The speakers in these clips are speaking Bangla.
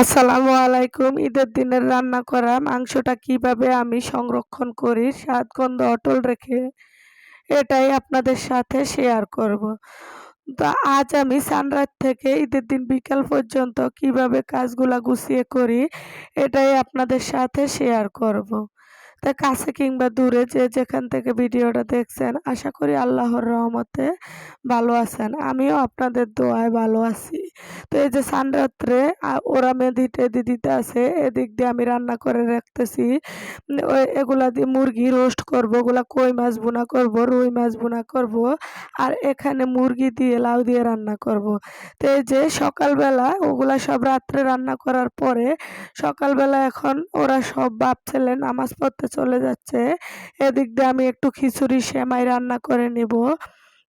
আসসালামু আলাইকুম। ঈদের দিনের রান্না করা মাংসটা কীভাবে আমি সংরক্ষণ করি স্বাদগন্ধ অটল রেখে এটাই আপনাদের সাথে শেয়ার করব। তো আজ আমি সানরাত থেকে ঈদের দিন বিকাল পর্যন্ত কীভাবে কাজগুলা গুছিয়ে করি, এটাই আপনাদের সাথে শেয়ার করব। তা কাছে কিংবা দূরে যে যেখান থেকে ভিডিওটা দেখছেন, আশা করি আল্লাহর রহমতে ভালো আছেন। আমিও আপনাদের দোয়ায় ভালো আছি। তো এই যে সানরাত্রে ওরা মেহেদি টেদি দিতে আছে এদিক দিয়ে আমি রান্না করে রাখতেছি। এগুলা দিয়ে মুরগি রোস্ট করব, ওগুলা কই মাছ বোনা করব, রুই মাছ বোনা করব, আর এখানে মুরগি দিয়ে লাউ দিয়ে রান্না করব। তো এই যে সকালবেলা ওগুলা সব রাত্রে রান্না করার পরে সকালবেলা এখন ওরা সব বাপ ছেলে নামাজ পড়তে চলে যাচ্ছে। এদিক দিয়ে আমি একটু খিচুড়ি সেমাই রান্না করে নিব।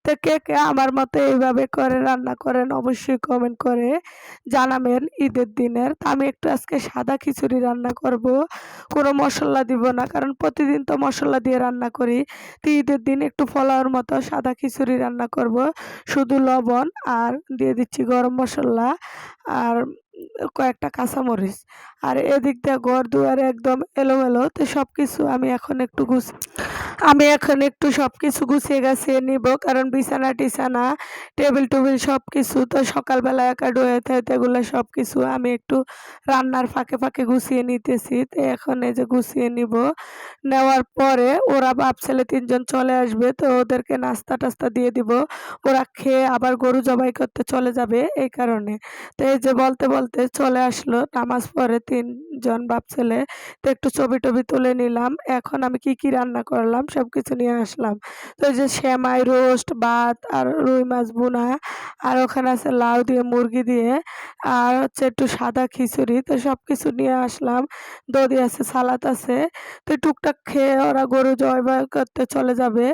তো কে কে আমার মতো এইভাবে করে রান্না করেন, অবশ্যই কমেন্ট করে জানাবেন ঈদের দিনের। তা আমি একটু আজকে সাদা খিচুড়ি রান্না করব, কোনো মশলা দিব না, কারণ প্রতিদিন তো মশলা দিয়ে রান্না করি। তো ঈদের দিন একটু ফলাওয়ার মতো সাদা খিচুড়ি রান্না করব, শুধু লবণ আর দিয়ে দিচ্ছি গরম মশলা আর কয়েকটা কাঁচামরিচ। আর এদিক দিয়ে ঘর দুয়ারে একদম এলোমেলো, তো সব কিছু আমি এখন একটু গুছ আমি এখন একটু সব কিছু গুছিয়ে গাছিয়ে নিব, কারণ বিছানা টিছানা, টেবিল টুবিল সব কিছু তো সকালবেলা একা ডয়ে থাকে এগুলো সব কিছু আমি একটু রান্নার ফাঁকে ফাঁকে গুছিয়ে নিতেছি। তো এখন এই যে গুছিয়ে নিব, নেওয়ার পরে ওরা বাপ, ছেলে তিনজন চলে আসবে, তো ওদেরকে নাস্তা টাস্তা দিয়ে দিব। ওরা খেয়ে আবার গরু জবাই করতে চলে যাবে এই কারণে। তো এই যে বলতে বলতে চলে আসলো, নামাজ পড়ে তিনজন বাপ ছেলে, তো একটু ছবি টবি তুলে নিলাম। এখন আমি কি কি রান্না করলাম সব কিছু নিয়ে আসলাম। তো যে শ্যামাই রোস্ট, ভাত আর রুই মাছ বোনা আর ওখানে আছে লাউ দিয়ে, মুরগি দিয়ে, আর হচ্ছে একটু সাদা খিচুড়ি, তো সব কিছু নিয়ে আসলাম। দধি আছে, সালাদ আছে, তো টুকটাক খেয়ে ওরা গরু জয় করতে চলে যাবে।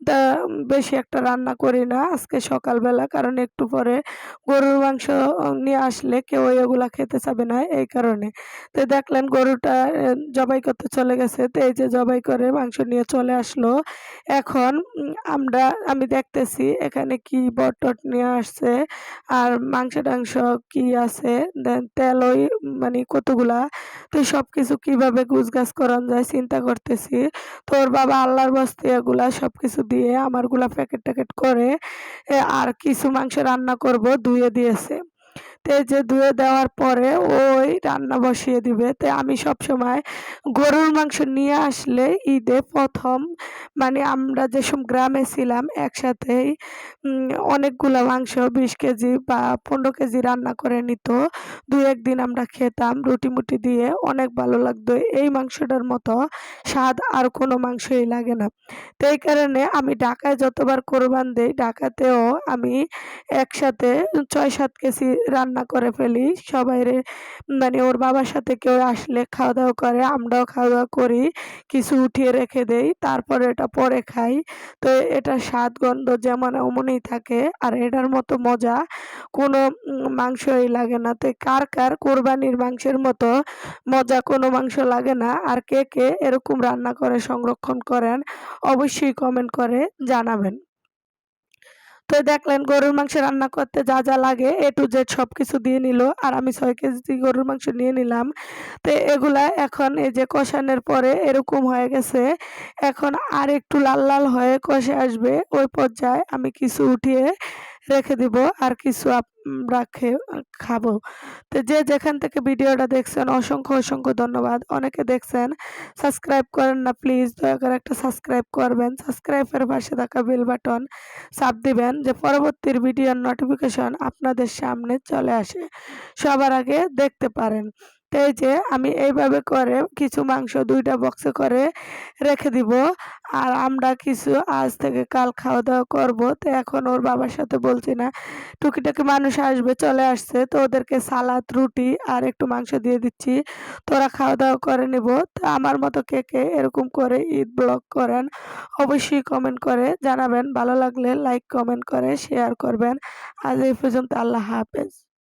তা বেশি একটা রান্না করি না আজকে সকালবেলা, কারণ একটু পরে গরুর মাংস নিয়ে আসলে কেউ এগুলা খেতে চাবে না এই কারণে। তো দেখলেন গরুটা জবাই করতে চলে গেছে। তো এই যে জবাই করে মাংস নিয়ে চলে আসলো এখন আমরা, আমি দেখতেছি এখানে কি বটট নিয়ে আসছে, আর মাংস টাংস কি আছে, দেন তেল ওই মানে কতগুলা, তো সব কিছু কীভাবে গুছগাছ করান যায় চিন্তা করতেছি। তোর বাবা আল্লাহর বস্তি এগুলা সব কিছু দিয়ে আমারগুলা প্যাকেট ট্যাকেট করে আর কিছু মাংস রান্না করব, ধুয়ে দিয়েছে। যে ধুয়ে দেওয়ার পরে ওই রান্না বসিয়ে দিবে। তে আমি সব সময় গরুর মাংস নিয়ে আসলে ঈদে প্রথম মানে আমরা যেসব গ্রামে ছিলাম একসাথেই অনেকগুলো মাংস বিশ কেজি বা পনেরো কেজি রান্না করে নিত। দু একদিন আমরা খেতাম, রুটি মুটি দিয়ে অনেক ভালো লাগতো। এই মাংসটার মতো স্বাদ আর কোনো মাংসই লাগে না। তো এই কারণে আমি ঢাকায় যতবার কোরবান দিই, ঢাকাতেও আমি একসাথে ছয় সাত কেজি রান্না করে ফেলি। সবাই রে মানে ওর বাবার সাথে কেউ আসলে খাওয়া দাওয়া করে, আমরাও খাওয়া দাওয়া করি, কিছু উঠিয়ে রেখে দেই, তারপরে এটা পরে খাই। তো এটা স্বাদ, গন্ধ যেমন অমনই থাকে, আর এটার মতো মজা কোনো মাংসই লাগে না। তো কার কার কোরবানির মাংসের মতো মজা কোনো মাংস লাগে না, আর কে কে এরকম রান্না করে সংরক্ষণ করেন, অবশ্যই কমেন্ট করে জানাবেন। তো দেখলেন গরুর মাংস রান্না করতে যা যা লাগে এ টু জেড সব কিছু দিয়ে নিল। আর আমি ছয় কেজি গরুর মাংস নিয়ে নিলাম। তো এগুলা এখন এই যে কষানোর পরে এরকম হয়ে গেছে। এখন আর একটু লাল লাল হয়ে কষে আসবে। ওই পর্যায়ে আমি কিছু উঠিয়ে রেখে দিব আর কিছু রাখে খাব। তো যে যেখান থেকে ভিডিওটা দেখছেন, অসংখ্য অসংখ্য ধন্যবাদ। অনেকে দেখছেন, সাবস্ক্রাইব করেন না, প্লিজ দয়া করে একটা সাবস্ক্রাইব করবেন। সাবস্ক্রাইবের পাশে থাকা বেল বাটন চাপ দিবেন, যে পরবর্তীর ভিডিওর নোটিফিকেশন আপনাদের সামনে চলে আসে। সবার আগে দেখতে পারেন। এই যে আমি এইভাবে করে কিছু মাংস দুইটা বক্সে করে রেখে দিব। আর আমরা কিছু আজ থেকে কাল খাওয়া দাওয়া করব। তো এখন ওর বাবার সাথে বলছি না, টুকিটাকি মানুষ আসবে, চলে আসছে। তো ওদেরকে সালাদ, রুটি আর একটু মাংস দিয়ে দিচ্ছি। তোরা খাওয়া দাওয়া করে নিব। তো আমার মতো কে কে এরকম করে ঈদ ব্লগ করেন, অবশ্যই কমেন্ট করে জানাবেন। ভালো লাগলে লাইক কমেন্ট করে শেয়ার করবেন। আজ এই পর্যন্ত আল্লাহ হাফেজ।